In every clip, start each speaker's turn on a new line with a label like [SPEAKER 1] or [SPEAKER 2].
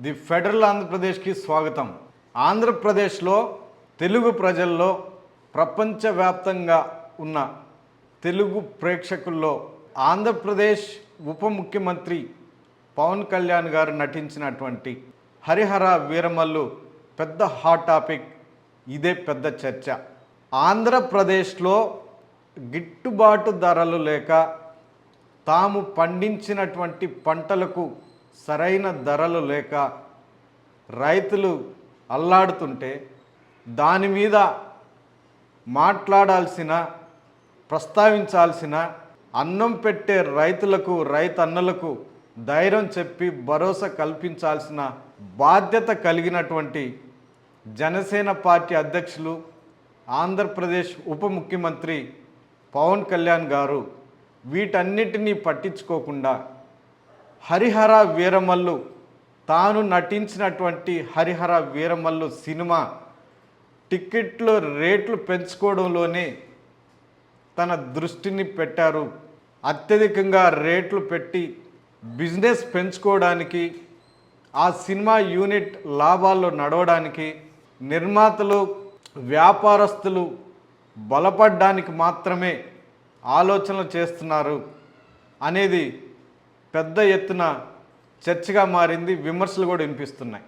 [SPEAKER 1] The federal ఆంధ్రప్రదేశ్కి స్వాగతం. ఆంధ్రప్రదేశ్లో తెలుగు ప్రజల్లో ప్రపంచవ్యాప్తంగా ఉన్న తెలుగు ప్రేక్షకుల్లో ఆంధ్రప్రదేశ్ ఉప ముఖ్యమంత్రి పవన్ కళ్యాణ్ గారు నటించినటువంటి హరిహర వీరమల్లు పెద్ద హాట్ టాపిక్ ఇదే పెద్ద చర్చ. ఆంధ్రప్రదేశ్లో గిట్టుబాటు ధరలు లేక తాము పండించినటువంటి పంటలకు సరైన ధరలు లేక రైతులు అల్లాడుతుంటే దాని మీద మాట్లాడాల్సిన ప్రస్తావించాల్సిన అన్నం పెట్టే రైతులకు రైతన్నలకు ధైర్యం చెప్పి భరోసా కల్పించాల్సిన బాధ్యత కలిగినటువంటి జనసేన పార్టీ అధ్యక్షులు ఆంధ్రప్రదేశ్ ఉప ముఖ్యమంత్రి పవన్ కళ్యాణ్ గారు వీటన్నిటినీ పట్టించుకోకుండా హరిహర వీరమల్లు. తాను నటించినటువంటి హరిహర వీరమల్లు సినిమా టిక్కెట్లు రేట్లు పెంచుకోవడంలోనే తన దృష్టిని పెట్టారు. అత్యధికంగా రేట్లు పెట్టి బిజినెస్ పెంచుకోవడానికి ఆ సినిమా యూనిట్ లాభాల్లో నడవడానికి నిర్మాతలు వ్యాపారస్తులు బలపడ్డానికి మాత్రమే ఆలోచనలు చేస్తున్నారు అనేది పెద్ద ఎత్తున చర్చగా మారింది విమర్శలు కూడా వినిపిస్తున్నాయి.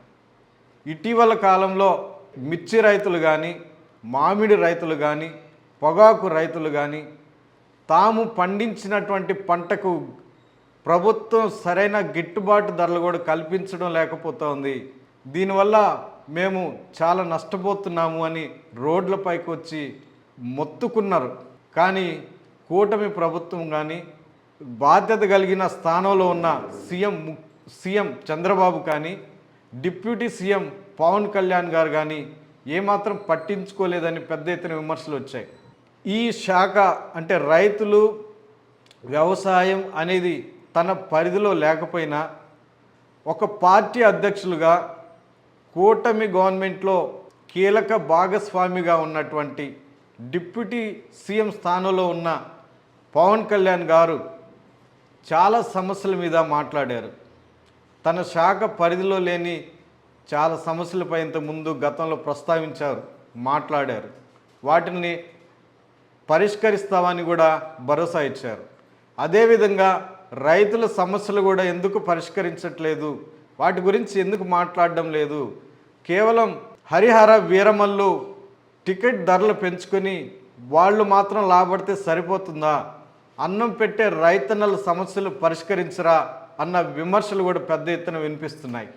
[SPEAKER 1] ఇటీవల కాలంలో మిర్చి రైతులు కానీ మామిడి రైతులు కానీ పొగాకు రైతులు కానీ తాము పండించినటువంటి పంటకు ప్రభుత్వం సరైన గిట్టుబాటు ధరలు కూడా కల్పించడం లేకపోతుంది దీనివల్ల మేము చాలా నష్టపోతున్నాము అని రోడ్లపైకి వచ్చి మొత్తుకున్నారు. కానీ కూటమి ప్రభుత్వం కానీ బాధ్యత కలిగిన స్థానంలో ఉన్న సీఎం ము- సీఎం చంద్రబాబు కానీ డిప్యూటీ సీఎం పవన్ కళ్యాణ్ గారు కానీ ఏమాత్రం పట్టించుకోలేదని పెద్ద ఎత్తున విమర్శలు వచ్చాయి. ఈ శాఖ అంటే రైతులు వ్యవసాయం అనేది తన పరిధిలో లేకపోయినా ఒక పార్టీ అధ్యక్షులుగా కూటమి గవర్నమెంట్లో కీలక భాగస్వామిగా ఉన్నటువంటి డిప్యూటీ సీఎం స్థానంలో ఉన్న పవన్ కళ్యాణ్ గారు చాలా సమస్యల మీద మాట్లాడారు. తన శాఖ పరిధిలో లేని చాలా సమస్యలపై ఇంతకుముందు గతంలో ప్రస్తావించారు మాట్లాడారు. వాటిని పరిష్కరిస్తామని కూడా భరోసా ఇచ్చారు. అదేవిధంగా రైతుల సమస్యలు కూడా ఎందుకు పరిష్కరించట్లేదు? వాటి గురించి ఎందుకు మాట్లాడడం లేదు? కేవలం హరిహర వీరమల్లు టికెట్ ధరలు పెంచుకొని వాళ్ళు మాత్రం లాభపడితే సరిపోతుందా? అన్నం పెట్టే రైతన్నల సమస్యలు పరిష్కరించరా అన్న విమర్శలు కూడా పెద్ద ఎత్తున వినిపిస్తున్నాయి.